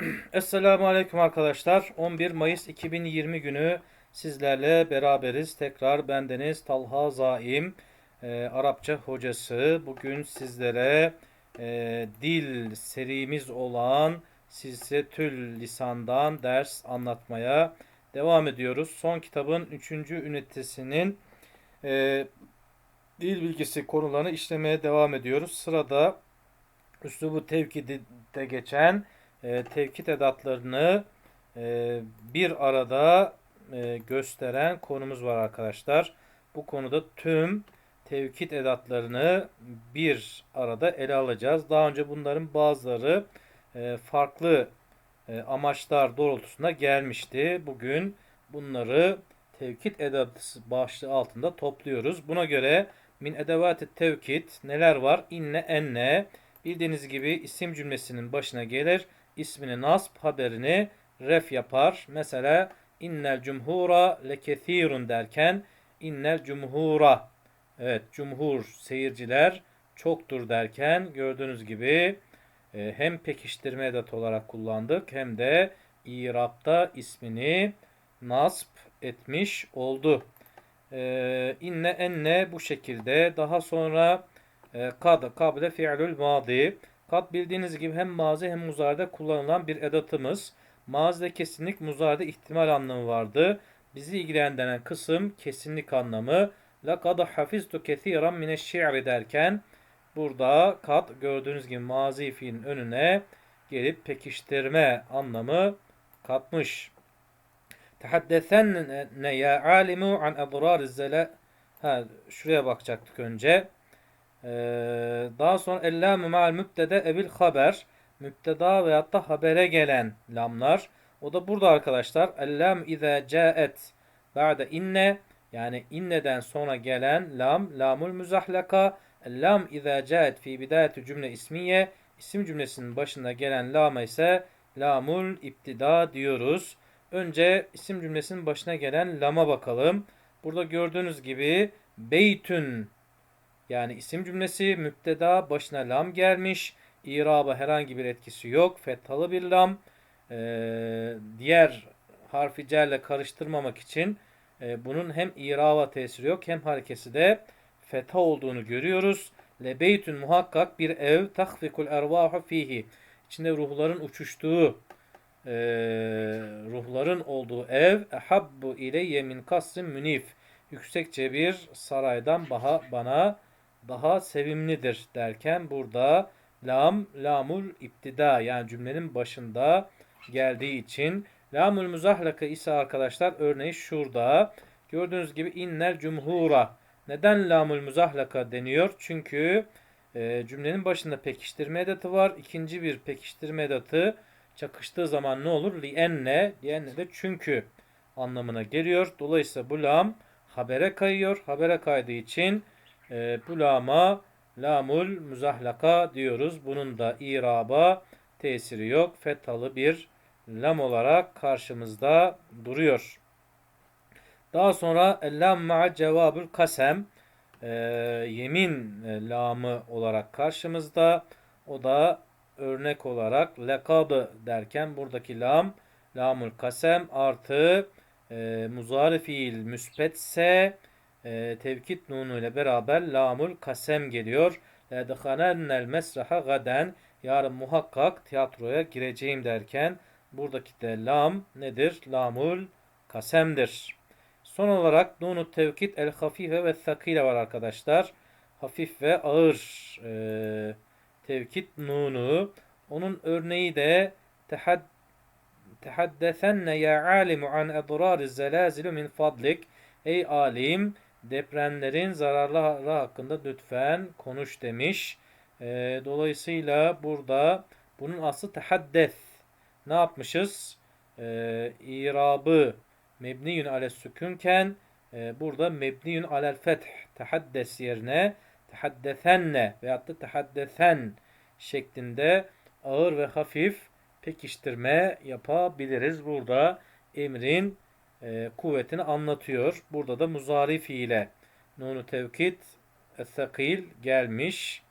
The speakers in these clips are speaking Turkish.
Esselamu Aleyküm arkadaşlar. 11 Mayıs 2020 günü sizlerle beraberiz. Tekrar bendeniz Talha Zaim, e, Arapça hocası. Bugün sizlere e, dil serimiz olan Silsetül Lisan'dan ders anlatmaya devam ediyoruz. Son kitabın 3. ünitesinin e, dil bilgisi konularını işlemeye devam ediyoruz. Sırada üslubu tevkidde geçen e, tevkid edatlarını e, bir arada e, gösteren konumuz var arkadaşlar. Bu konuda tüm tevkid edatlarını bir arada ele alacağız. Daha önce bunların bazıları e, farklı e, amaçlar doğrultusunda gelmişti. Bugün bunları tevkid edatı başlığı altında topluyoruz. Buna göre min edevati tevkid neler var? İnne, enne. Bildiğiniz gibi isim cümlesinin başına gelir ismini nasb haberini ref yapar. Mesela innel cumhura lekethirun derken innel cumhura evet cumhur seyirciler çoktur derken gördüğünüz gibi e, hem pekiştirme edatı olarak kullandık hem de İrab'da ismini nasb etmiş oldu. E, inne enne bu şekilde daha sonra e, kad kable fi'lül madi Kat bildiğiniz gibi hem mazi hem muzarda kullanılan bir edatımız. Mazide kesinlik, muzarda ihtimal anlamı vardı. Bizi ilgilendiren kısım kesinlik anlamı. لَقَدْ حَفِزْتُ كَثِيرًا مِنَ الشِّعْرِ derken burada kat gördüğünüz gibi mazi fiilin önüne gelip pekiştirme anlamı katmış. Tehaddesenne ya alimu an adrar zela Ha şuraya bakacaktık önce. Ee, daha sonra ellâmü ma'al mübtede evil haber. Mübteda veyahut da habere gelen lamlar. O da burada arkadaşlar. Ellam izâ câet ba'de inne yani inneden sonra gelen lam lamul müzahlaka. Ellam izâ câet fi bidayeti cümle ismiye. İsim cümlesinin başında gelen lama ise lamul iptida diyoruz. Önce isim cümlesinin başına gelen lama bakalım. Burada gördüğünüz gibi beytün yani isim cümlesi müpteda başına lam gelmiş. İraba herhangi bir etkisi yok. Fethalı bir lam. Ee, diğer harfi cerle karıştırmamak için e, bunun hem iraba tesiri yok hem harekesi de fetha olduğunu görüyoruz. Lebeytün muhakkak bir ev tahfikul ervahu fihi. İçinde ruhların uçuştuğu e, ruhların olduğu ev ehabbu ileyye min kasrin münif. Yüksekçe bir saraydan baha, bana daha sevimlidir derken burada lam lamul iptida yani cümlenin başında geldiği için lamul muzahlaka ise arkadaşlar örneği şurada. Gördüğünüz gibi innel cumhura. Neden lamul muzahlaka deniyor? Çünkü e, cümlenin başında pekiştirme edatı var. İkinci bir pekiştirme edatı çakıştığı zaman ne olur? Li enne, enne de çünkü anlamına geliyor. Dolayısıyla bu lam habere kayıyor. Habere kaydığı için e, bu lama lamul muzahlaka diyoruz. Bunun da iraba tesiri yok. Fethalı bir lam olarak karşımızda duruyor. Daha sonra lam ma'a cevabül kasem e, yemin lamı olarak karşımızda. O da örnek olarak lekadı derken buradaki lam lamul kasem artı e, muzari fiil müspetse e, tevkit nunu ile beraber lamul kasem geliyor. Ledhanennel mesraha gaden yarın muhakkak tiyatroya gireceğim derken buradaki de lam nedir? Lamul kasemdir. Son olarak nunu tevkit el hafife ve sakile var arkadaşlar. Hafif ve ağır e, tevkit nunu. Onun örneği de tehad tehaddesenne ya alimu an edrari zelazilu min fadlik. Ey alim depremlerin zararları hakkında lütfen konuş demiş. E, dolayısıyla burada bunun aslı tehaddes. Ne yapmışız? E, İrabı mebniyün ale sükünken e, burada mebniyün alel feth tehaddes yerine tehaddesenne veyahut da tehaddesen şeklinde ağır ve hafif pekiştirme yapabiliriz. Burada emrin e, kuvvetini anlatıyor. Burada da muzari fiile nunu tevkid esakil gelmiş.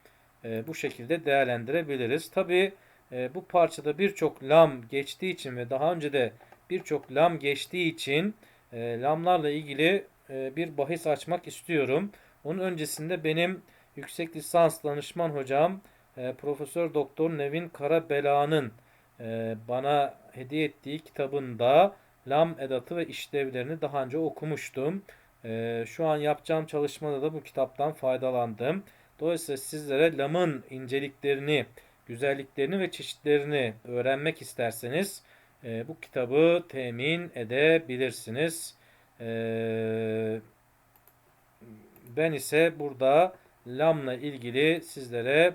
E, bu şekilde değerlendirebiliriz. Tabi E, bu parçada birçok lam geçtiği için ve daha önce de birçok lam geçtiği için e, lamlarla ilgili e, bir bahis açmak istiyorum. Onun öncesinde benim yüksek lisans danışman hocam e, Profesör Doktor Nevin Karabela'nın e, bana hediye ettiği kitabında lam edatı ve işlevlerini daha önce okumuştum. E, şu an yapacağım çalışmada da bu kitaptan faydalandım. Dolayısıyla sizlere lamın inceliklerini, güzelliklerini ve çeşitlerini öğrenmek isterseniz e, bu kitabı temin edebilirsiniz. E, ben ise burada lamla ilgili sizlere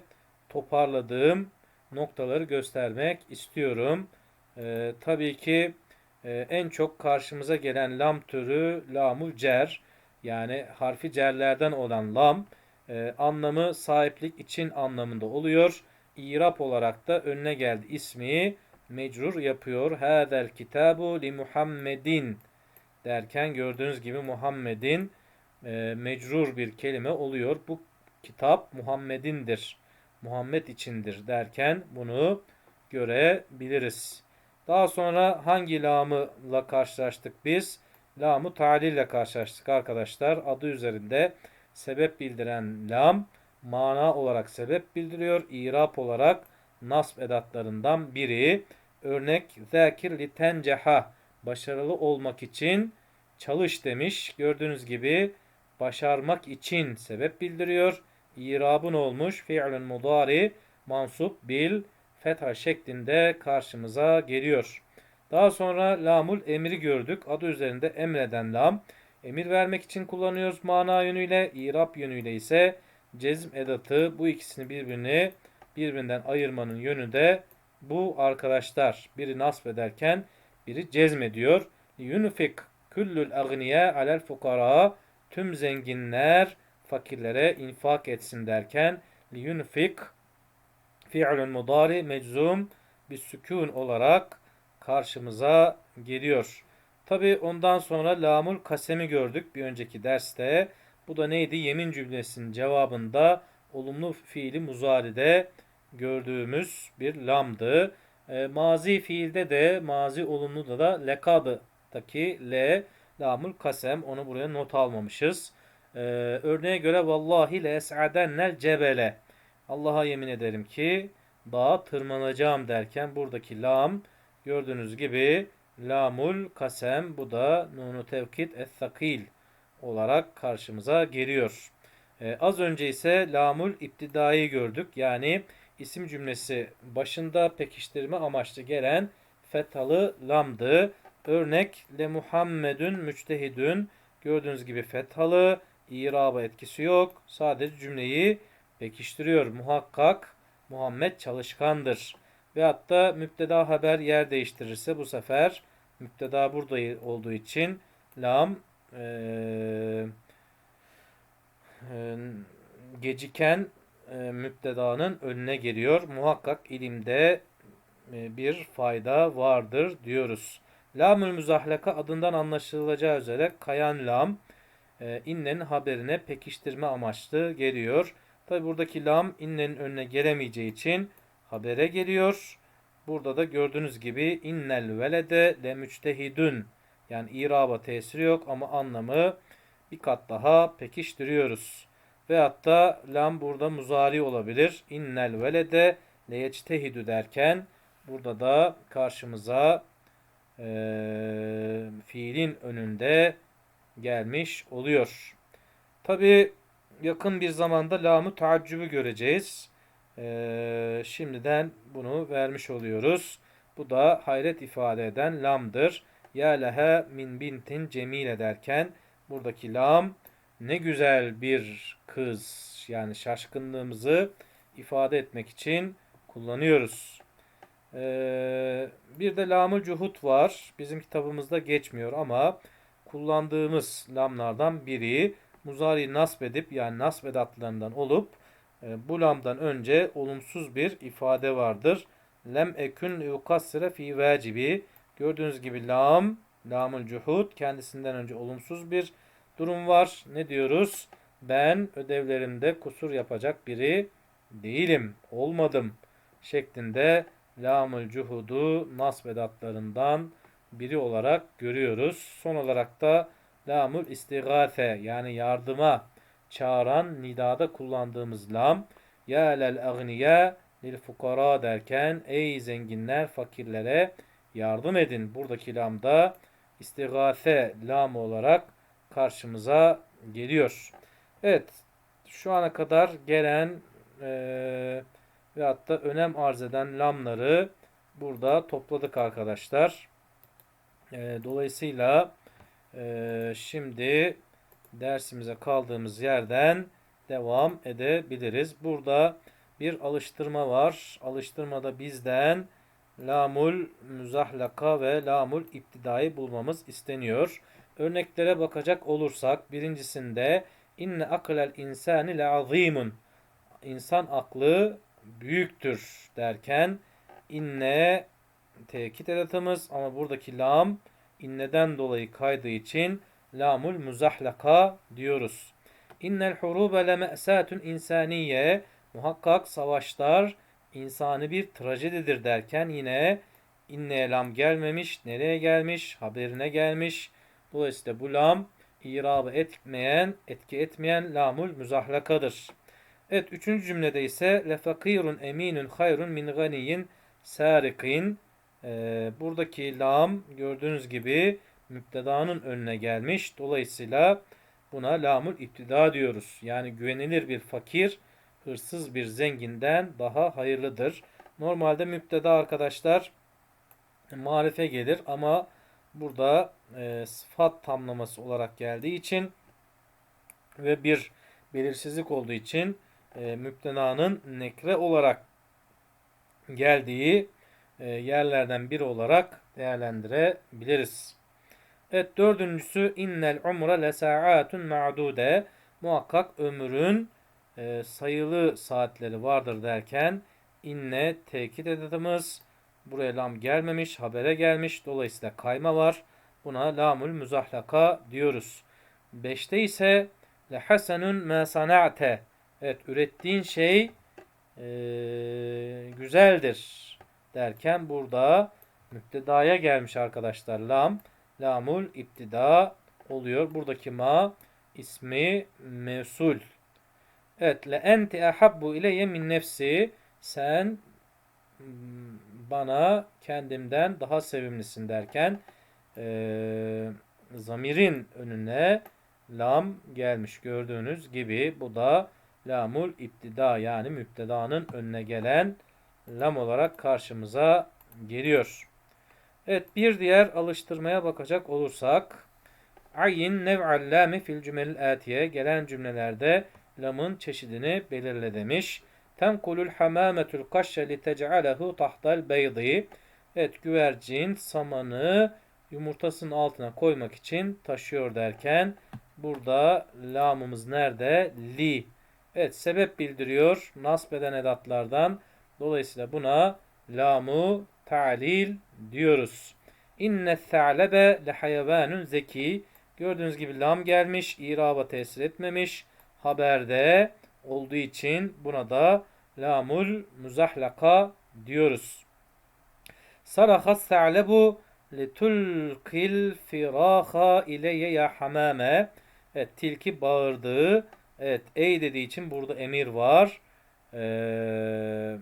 toparladığım noktaları göstermek istiyorum. E, tabii ki e, en çok karşımıza gelen lam türü lamul cer yani harfi cerlerden olan lam e, anlamı sahiplik için anlamında oluyor. İrap olarak da önüne geldi ismi mecrur yapıyor. Hâzel kitabu li Muhammedin derken gördüğünüz gibi Muhammed'in e, mecrur bir kelime oluyor. Bu kitap Muhammed'indir. Muhammed içindir derken bunu görebiliriz. Daha sonra hangi lamla karşılaştık biz? Lamı talil ile karşılaştık arkadaşlar. Adı üzerinde sebep bildiren lam mana olarak sebep bildiriyor. İrap olarak nasb edatlarından biri. Örnek zekir li tenceha başarılı olmak için çalış demiş. Gördüğünüz gibi başarmak için sebep bildiriyor. İrabın olmuş fiilün mudari mansup bil fetha şeklinde karşımıza geliyor. Daha sonra lamul emri gördük. Adı üzerinde emreden lam. Emir vermek için kullanıyoruz mana yönüyle. İrab yönüyle ise cezm edatı bu ikisini birbirini birbirinden ayırmanın yönü de bu arkadaşlar. Biri nasb ederken biri cezmediyor. Yunfik küllül agniya alel fukara tüm zenginler fakirlere infak etsin derken liyunfik fi'lun mudari meczum bir sükun olarak karşımıza geliyor. Tabi ondan sonra lamul kasemi gördük bir önceki derste. Bu da neydi? Yemin cümlesinin cevabında olumlu fiili muzaride gördüğümüz bir lamdı. E, mazi fiilde de mazi olumlu da lekad'daki le lamul kasem onu buraya not almamışız. E, örneğe göre vallahi le es'adennel cebele Allah'a yemin ederim ki dağa tırmanacağım derken buradaki lam gördüğünüz gibi lamul kasem bu da nunu tevkid es-sakil olarak karşımıza geliyor. Ee, az önce ise lamul iptidayı gördük. Yani isim cümlesi başında pekiştirme amaçlı gelen fethalı lamdı. Örnek le Muhammedun müçtehidün gördüğünüz gibi fethalı iraba etkisi yok. Sadece cümleyi pekiştiriyor. Muhakkak Muhammed çalışkandır. Ve hatta müpteda haber yer değiştirirse bu sefer müpteda burada olduğu için lam e, e, geciken e, müptedanın önüne geliyor. Muhakkak ilimde e, bir fayda vardır diyoruz. Lamül müzahlaka adından anlaşılacağı üzere kayan lam e, innenin haberine pekiştirme amaçlı geliyor. Tabi buradaki lam innenin önüne gelemeyeceği için habere geliyor. Burada da gördüğünüz gibi innel velede le müçtehidün yani iraba tesiri yok ama anlamı bir kat daha pekiştiriyoruz. Ve hatta lam burada muzari olabilir. İnnel velede le yeçtehidü derken burada da karşımıza e, fiilin önünde gelmiş oluyor. Tabi yakın bir zamanda lamı taaccübü göreceğiz. Ee, şimdiden bunu vermiş oluyoruz. Bu da hayret ifade eden lamdır. Ya lehe min bintin cemile derken buradaki lam ne güzel bir kız yani şaşkınlığımızı ifade etmek için kullanıyoruz. Ee, bir de lamul cuhut var. Bizim kitabımızda geçmiyor ama kullandığımız lamlardan biri muzari nasb edip yani nasb edatlarından olup e, bu lamdan önce olumsuz bir ifade vardır. Lem ekün yukassire fi vacibi. Gördüğünüz gibi lam, lamul cuhud kendisinden önce olumsuz bir durum var. Ne diyoruz? Ben ödevlerimde kusur yapacak biri değilim, olmadım şeklinde lamul cuhudu nasb edatlarından biri olarak görüyoruz. Son olarak da lamul istigate yani yardıma çağıran nidada kullandığımız lam ya lel agniya lil fukara derken ey zenginler fakirlere yardım edin. Buradaki lam da istigate lam olarak karşımıza geliyor. Evet şu ana kadar gelen e, ve hatta önem arz eden lamları burada topladık arkadaşlar. E, dolayısıyla e, şimdi dersimize kaldığımız yerden devam edebiliriz. Burada bir alıştırma var. Alıştırmada bizden lamul müzahlaka ve lamul iptidayı bulmamız isteniyor. Örneklere bakacak olursak birincisinde inne aklel insani le azimun insan aklı büyüktür derken inne tekit edatımız ama buradaki lam inneden dolayı kaydığı için lamul muzahlaka diyoruz. İnnel hurube le me'satun insaniye muhakkak savaşlar insani bir trajedidir derken yine inneye lam gelmemiş. Nereye gelmiş? Haberine gelmiş. Dolayısıyla bu lam irabı etmeyen, etki etmeyen lamul muzahlakadır. Evet üçüncü cümlede ise lefakirun eminun hayrun min ganiyin sarikin. Ee, buradaki lam gördüğünüz gibi müptedanın önüne gelmiş. Dolayısıyla buna lamul iptida diyoruz. Yani güvenilir bir fakir hırsız bir zenginden daha hayırlıdır. Normalde müpteda arkadaşlar marife gelir ama burada e, sıfat tamlaması olarak geldiği için ve bir belirsizlik olduğu için e, müptedanın nekre olarak geldiği e, yerlerden biri olarak değerlendirebiliriz. Evet dördüncüsü innel umre lesaatun ma'dude muhakkak ömrün e, sayılı saatleri vardır derken inne tekit edetimiz buraya lam gelmemiş habere gelmiş dolayısıyla kayma var. Buna lamul muzahlaka diyoruz. Beşte ise lehasenun ma sana'te evet ürettiğin şey e, güzeldir derken burada müptedaya gelmiş arkadaşlar lam. Lamul iptida oluyor. Buradaki ma ismi mevsul. Evet le enti ahabbu ileyye min nefsi sen bana kendimden daha sevimlisin derken e, zamirin önüne lam gelmiş gördüğünüz gibi bu da lamul iptida yani müptedanın önüne gelen lam olarak karşımıza geliyor. Evet bir diğer alıştırmaya bakacak olursak ayin nev'al lami fil cümelil atiye gelen cümlelerde lamın çeşidini belirle demiş. Tenkulul hamametul kaşşe li tec'alehu tahtal beydi. Evet güvercin samanı yumurtasının altına koymak için taşıyor derken burada lamımız nerede? Li. Evet sebep bildiriyor. Nasbeden edatlardan. Dolayısıyla buna lamu ta'lil diyoruz. İnne tha'lebe le hayvanun zeki. Gördüğünüz gibi lam gelmiş. iraba tesir etmemiş. Haberde olduğu için buna da lamul muzahlaka diyoruz. Sarahas tha'lebu litulqil firaha ileyye ya hamame. Evet tilki bağırdı. Evet ey dediği için burada emir var. Ee,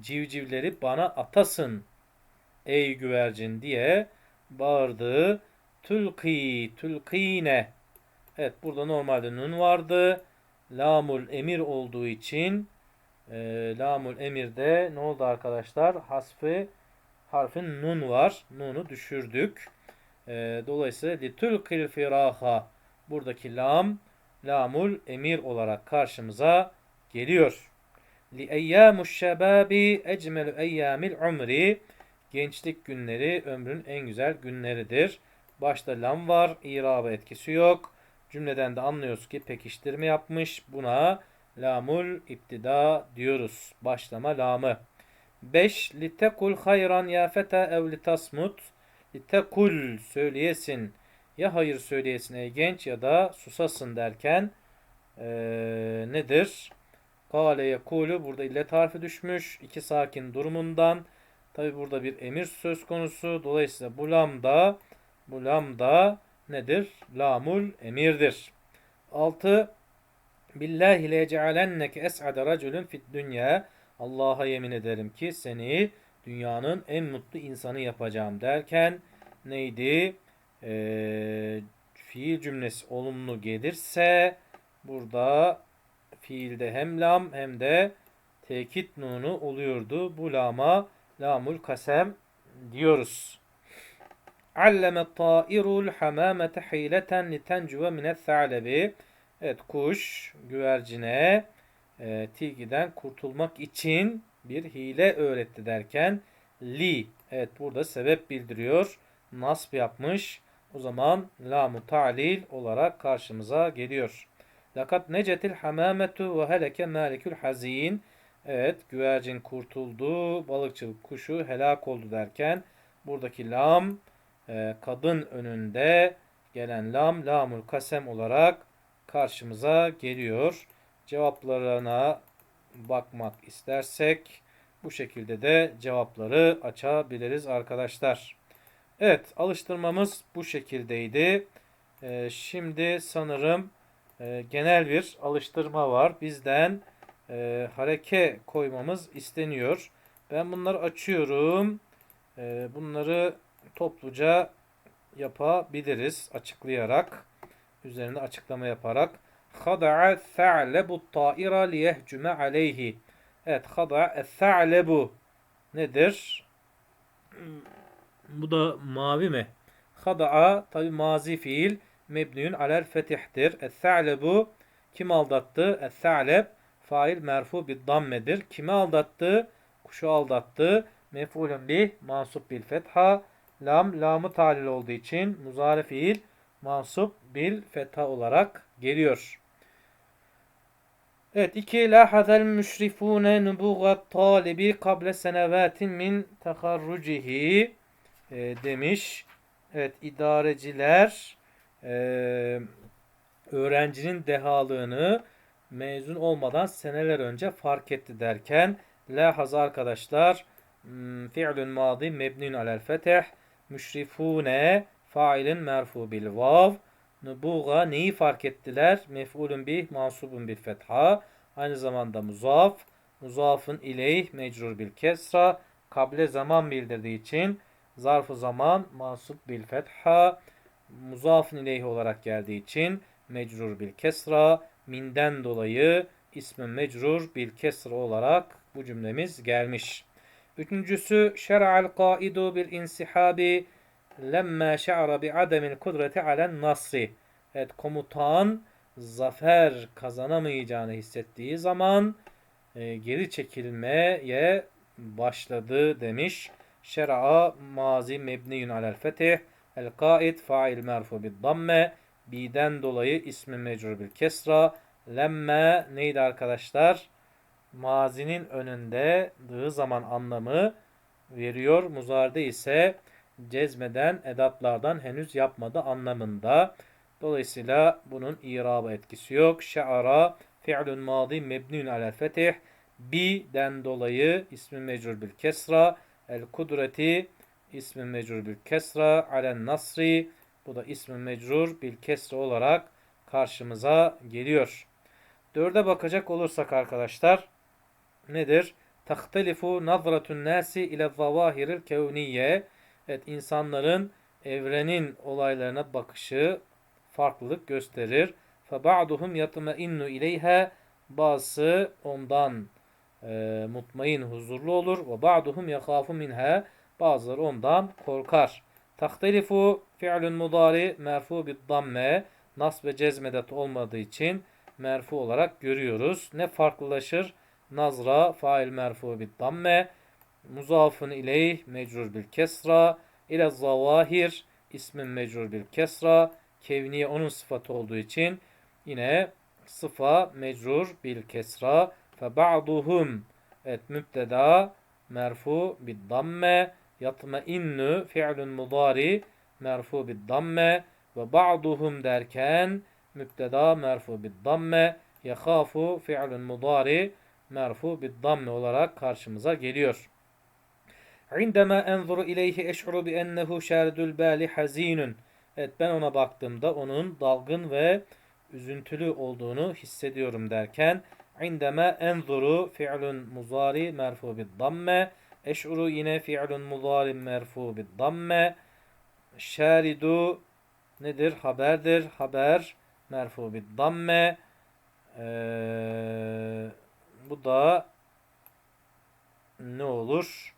civcivleri bana atasın ey güvercin diye bağırdı. Tülki, tülkine. Evet burada normalde nun vardı. Lamul emir olduğu için e, lamul emirde ne oldu arkadaşlar? Hasfı harfin nun var. Nunu düşürdük. E, dolayısıyla litülkil firaha buradaki lam lamul emir olarak karşımıza geliyor. Eyyamuş şebabi ecmelu eyyamil umri Gençlik günleri ömrün en güzel günleridir. Başta lam var, iraba etkisi yok. Cümleden de anlıyoruz ki pekiştirme yapmış. Buna lamul iptida diyoruz. Başlama lamı. 5. Litekul hayran ya feta ev litasmut. Litekul söyleyesin. Ya hayır söyleyesin ey genç ya da susasın derken ee, nedir? Kale yekulu burada illet harfi düşmüş. iki sakin durumundan Tabi burada bir emir söz konusu. Dolayısıyla bu lam da bu lam da nedir? Lamul emirdir. 6. Billahi le cealenneke es'ade raculun fid dünya. Allah'a yemin ederim ki seni dünyanın en mutlu insanı yapacağım derken neydi? Ee, fiil cümlesi olumlu gelirse burada fiilde hem lam hem de tekit nunu oluyordu. Bu lama lamul kasem diyoruz. Alleme tairul hamamete hileten litencuve minet tha'lebi. Evet kuş güvercine e, tilkiden kurtulmak için bir hile öğretti derken li evet burada sebep bildiriyor. Nasb yapmış. O zaman lamu ta'lil olarak karşımıza geliyor. Lakat necetil hamametu ve heleke malikül hazin. Evet güvercin kurtuldu, balıkçılık kuşu helak oldu derken buradaki lam e, kadın önünde gelen lam lamul kasem olarak karşımıza geliyor. Cevaplarına bakmak istersek bu şekilde de cevapları açabiliriz arkadaşlar. Evet alıştırmamız bu şekildeydi. Ee, şimdi sanırım e, genel bir alıştırma var. Bizden e, hareke koymamız isteniyor. Ben bunları açıyorum. E, bunları topluca yapabiliriz açıklayarak. Üzerinde açıklama yaparak. Khada'a tha'lebu ta'ira liyehcume aleyhi. Evet khada'a tha'lebu nedir? Bu da mavi mi? Khada'a tabi mazi fiil mebniyun alel fetihtir. Es-sa'lebu kim aldattı? Es-sa'leb fail merfu bir dammedir. Kimi aldattı? Kuşu aldattı. Mef'ulun bih mansup bil fetha. Lam lamı talil olduğu için muzari fiil mansup bil fetha olarak geliyor. Evet iki lahazel müşrifune nubugat talibi kable senevatin min teharrucihi e, demiş. Evet idareciler e, öğrencinin dehalığını mezun olmadan seneler önce fark etti derken lahaza arkadaşlar hmm, fi'lün madi mebnun alel fetih müşrifune failin merfu bil vav. Nubuga neyi fark ettiler? Mef'ulün bih mansubun bil fetha. Aynı zamanda muzaf muzafın ileyh mecrur bil kesra kable zaman bildirdiği için zarfı zaman mansup bil fetha muzafın ileyh olarak geldiği için mecrur bil kesra minden dolayı ismi mecrur bil kesra olarak bu cümlemiz gelmiş. Üçüncüsü şer'al kaidu bil insihabi lemma şa'ra bi ademil kudreti alen nasri. Evet komutan zafer kazanamayacağını hissettiği zaman e, geri çekilmeye başladı demiş. Şer'a mazi mebniyun alel fetih. El kaid fail merfu bid damme. Biden dolayı ismi mecrur bil kesra. Lemme neydi arkadaşlar? Mazinin önünde dığı zaman anlamı veriyor. Muzarda ise cezmeden edatlardan henüz yapmadı anlamında. Dolayısıyla bunun iraba etkisi yok. Şe'ara fi'lun madi mebnun alel fetih. Bi'den dolayı ismi mecrur bil kesra. El kudreti ismi mecrur bil kesra alen nasri bu da ismi mecrur bil kesra olarak karşımıza geliyor. Dörde bakacak olursak arkadaşlar nedir? Tahtelifu nazratun nasi ile zavahiril kevniye. Evet insanların evrenin olaylarına bakışı farklılık gösterir. Feba'duhum yatma'innu ileyha bazısı ondan e, mutmain huzurlu olur ve ba'duhum yakhafu minha Bazıları ondan korkar. Tahtelifu fi'lün mudari merfu bid damme. Nas ve cezmedet olmadığı için merfu olarak görüyoruz. Ne farklılaşır? Nazra fail merfu bid damme. Muzafın ileyh mecrur bil kesra. İle zavahir ismin mecrur bil kesra. Kevniye onun sıfatı olduğu için yine sıfa mecrur bil kesra. Fe ba'duhum. Evet mübteda merfu bid damme yatma'innu fi'lun mudari merfu bid damme ve ba'duhum derken mübteda merfu bid damme yakhafu fi'lun mudari merfu bid damme olarak karşımıza geliyor. عندما أنظر إليه أشعر بأنه شارد البال حزين. Evet ben ona baktığımda onun dalgın ve üzüntülü olduğunu hissediyorum derken عندما أنظر fi'lun muzari merfu bid damme eş'uru yine fi'lun muzari merfu bid damme şaridu nedir? Haberdir. Haber merfu bid damme ee, bu da ne olur?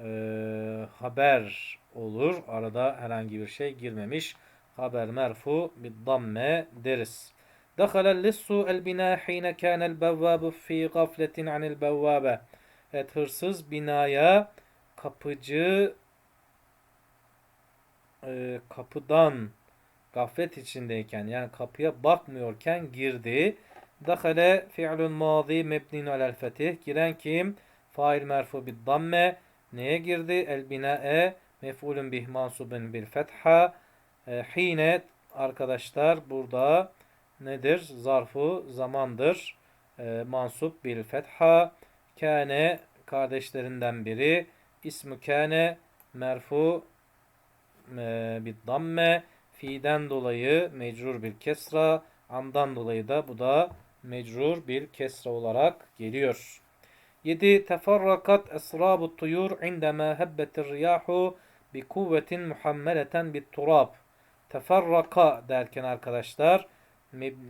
Ee, haber olur. Arada herhangi bir şey girmemiş. Haber merfu bir damme deriz. Lissu el bina hine kânel bevvâbu fî gafletin anil bevvâbe. Evet hırsız binaya kapıcı e, kapıdan gaflet içindeyken yani kapıya bakmıyorken girdi. Dakale fi'lun madi mebnin alel fetih. Giren kim? Fail merfu bid damme. Neye girdi? El binae mef'ulun bih mansubun bil fetha. E, hine arkadaşlar burada nedir? Zarfu zamandır. E, mansup bil fetha. Kâne kardeşlerinden biri. İsmu kâne merfu e, bid damme. Fi'den dolayı mecrur bir kesra. Andan dolayı da bu da mecrur bir kesra olarak geliyor. 7. Teferrakat esrabu tuyur indema hebbetir riyahu bi kuvvetin muhammeleten bit turab. Teferraka derken arkadaşlar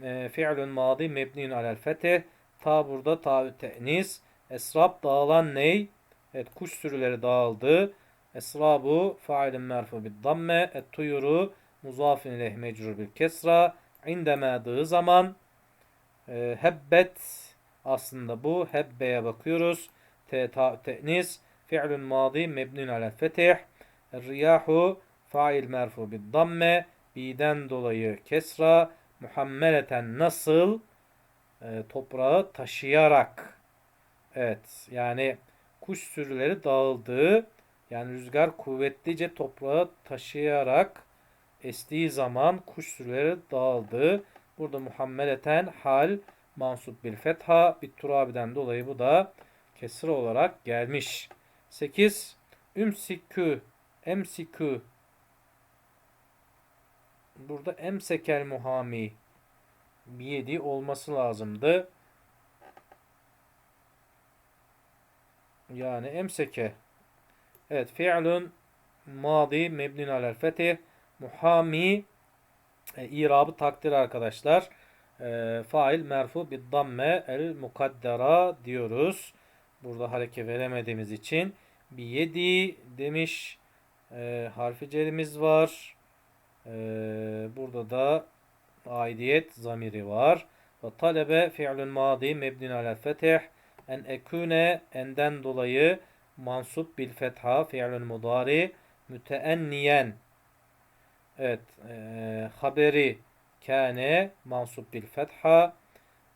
e, fi'lun madi mebniun alel fetih. Ta burada ta te'nis. Esrab dağılan ney? Evet kuş sürüleri dağıldı. Esrabu failin merfu bid damme. Et tuyuru muzafin ileyh mecrur bir kesra. İndemâdığı zaman e, hebbet aslında bu hebbe'ye bakıyoruz. Te, ta, te'nis fi'lun madi mebnun alel fetih. Riyahu fail merfu bid damme. Biden dolayı kesra. Muhammeleten nasıl? E, toprağı taşıyarak. Evet yani kuş sürüleri dağıldığı yani rüzgar kuvvetlice toprağı taşıyarak estiği zaman kuş sürüleri dağıldı. Burada muhammeleten hal mansup bil fetha bir turabiden dolayı bu da kesir olarak gelmiş. 8. Ümsikü emsikü burada emsekel muhami biyedi olması lazımdı. Yani emseke Evet fi'lun madi mebnin alel fetih muhami e, irabı takdir arkadaşlar. E, fail merfu bid damme el mukaddera diyoruz. Burada hareke veremediğimiz için bir yedi demiş. E, harfi cerimiz var. E, burada da aidiyet zamiri var. Ve talebe fi'lun madi mebnin alel fetih en ekune enden dolayı mansup bil fetha fi'lun mudari müteenniyen Evet. E, haberi kâne mansup bil fetha.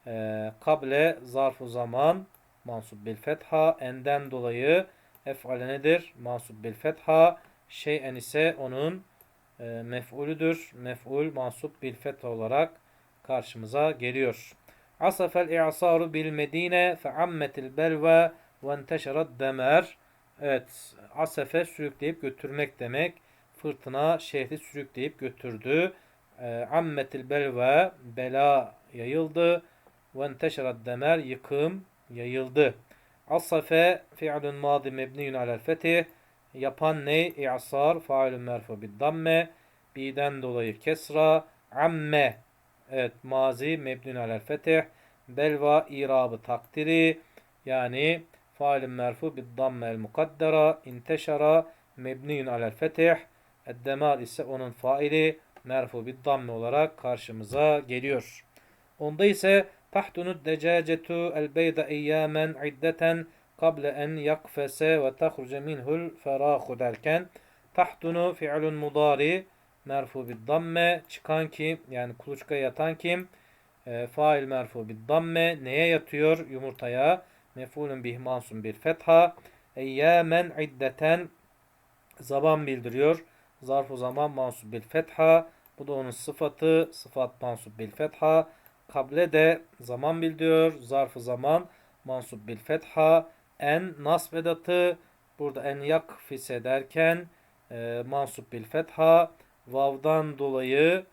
E, kable zarfu zaman mansup bil fetha. Enden dolayı ef'ale nedir? Mansup bil fetha. Şeyen ise onun e, mef'ulüdür. Mef'ul mansup bil fetha olarak karşımıza geliyor. Asafel i'saru bil medine fe ammetil belve ve enteşerat demer. Evet, asefe sürükleyip götürmek demek fırtına şehri sürükleyip götürdü. E, ammetil belve bela yayıldı. Ve enteşerat demer yıkım yayıldı. Asafe fi'lun madi mebniyun alel fetih. Yapan ne? İ'sar failun merfu bid damme. Biden dolayı kesra. Amme. Evet mazi mebniyun alel fetih. Belva irabı takdiri. Yani failun merfu bid damme el mukaddera. İnteşara mebniyun alel fetih. Eddemar ise onun faili merfu bir damme olarak karşımıza geliyor. Onda ise tahtunu decacetu el beyda eyyamen iddeten kable en yakfese ve tahruce minhul ferahu derken tahtunu fi'lun mudari merfu bir damme çıkan kim yani kuluçka yatan kim e, fail merfu bir damme neye yatıyor yumurtaya mefulun bih mansun bir fetha eyyamen iddeten zaman bildiriyor Zarfu zaman mansub bil fetha. Bu da onun sıfatı. Sıfat mansub bil fetha. Kable de zaman bildiriyor. Zarfı zaman mansub bil fetha. En nasb edatı. burada en yakfise derken e, mansup bil fetha vav'dan dolayı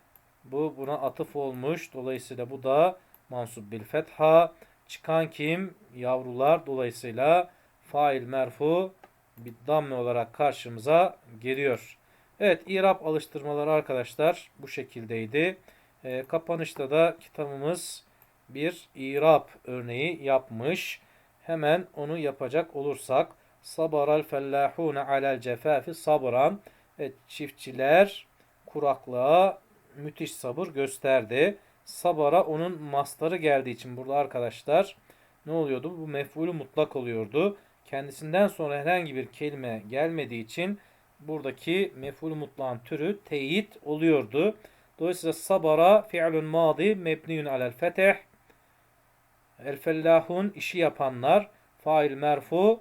bu buna atıf olmuş. Dolayısıyla bu da mansup bil fetha. Çıkan kim? Yavrular. Dolayısıyla fail merfu bir damme olarak karşımıza geliyor. Evet, İrab alıştırmaları arkadaşlar bu şekildeydi. E, kapanışta da kitabımız bir İrab örneği yapmış. Hemen onu yapacak olursak Sabaral fellahune alel cefafi sabran. Evet, çiftçiler kuraklığa müthiş sabır gösterdi. Sabara onun mastarı geldiği için burada arkadaşlar ne oluyordu? Bu mef'ulü mutlak oluyordu. Kendisinden sonra herhangi bir kelime gelmediği için buradaki mef'ul mutlağın türü teyit oluyordu. Dolayısıyla sabara fi'lun madi mebniyun alel fetih. El fellahun işi yapanlar fail merfu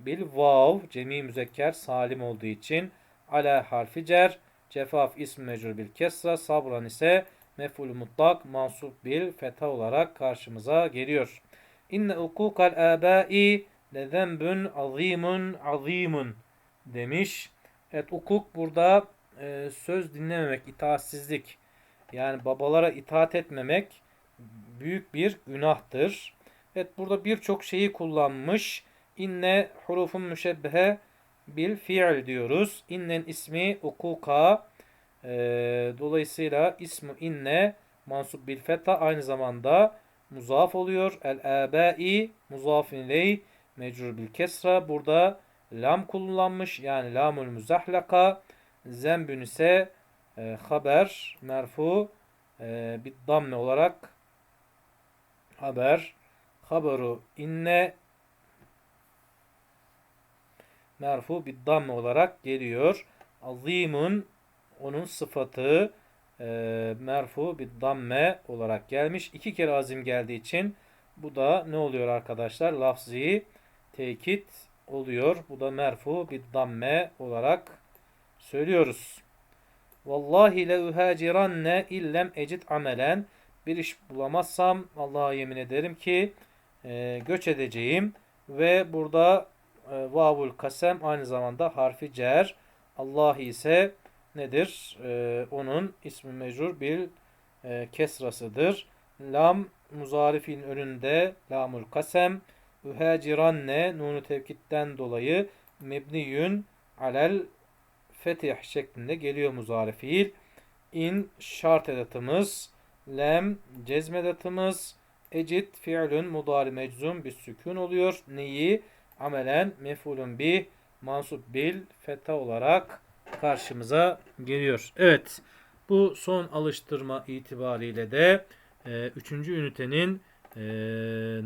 bil vav cemi müzekker salim olduğu için ala harfi cer cefaf ism mecrur bil kesra sabran ise mef'ul mutlak mansup bil fetha olarak karşımıza geliyor. İnne ukukal abai lezenbün azimun azimun demiş. Evet hukuk burada e, söz dinlememek, itaatsizlik. Yani babalara itaat etmemek büyük bir günahtır. Evet burada birçok şeyi kullanmış. İnne hurufun müşebbehe bil fiil diyoruz. İnnen ismi hukuka. E, dolayısıyla ismi inne mansub bil feta aynı zamanda muzaf oluyor. El abai muzafin iley mecrur bil kesra. Burada lam kullanmış. Yani lamul muzahlaka. Zembün ise e, haber merfu e, bir damme olarak haber haberu inne merfu bir damme olarak geliyor. Azimun onun sıfatı e, merfu bir damme olarak gelmiş. İki kere azim geldiği için bu da ne oluyor arkadaşlar? Lafzi tekit oluyor. Bu da merfu bir damme olarak söylüyoruz. Vallahi le uhaciranne illem ecid amelen bir iş bulamazsam Allah'a yemin ederim ki e, göç edeceğim ve burada e, vavul kasem aynı zamanda harfi cer. Allah ise nedir? E, onun ismi mecrur bir e, kesrasıdır. Lam muzarifin önünde lamul kasem ühaciranne nunu tevkitten dolayı mebniyün alel fetih şeklinde geliyor muzari fiil. İn şart edatımız, lem cezm edatımız, ecit fiilün mudari meczum bir sükun oluyor. Neyi? Amelen mefulun bi mansup bil feta olarak karşımıza geliyor. Evet. Bu son alıştırma itibariyle de 3. E, ünitenin e,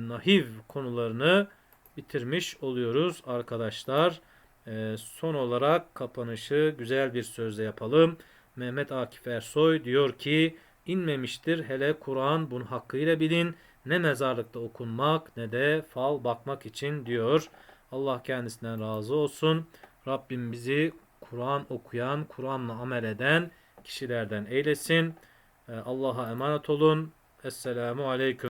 nahiv konularını bitirmiş oluyoruz arkadaşlar. E, son olarak kapanışı güzel bir sözle yapalım. Mehmet Akif Ersoy diyor ki inmemiştir hele Kur'an bunu hakkıyla bilin ne mezarlıkta okunmak ne de fal bakmak için diyor. Allah kendisinden razı olsun. Rabbim bizi Kur'an okuyan, Kur'an'la amel eden kişilerden eylesin. E, Allah'a emanet olun. Esselamu Aleyküm.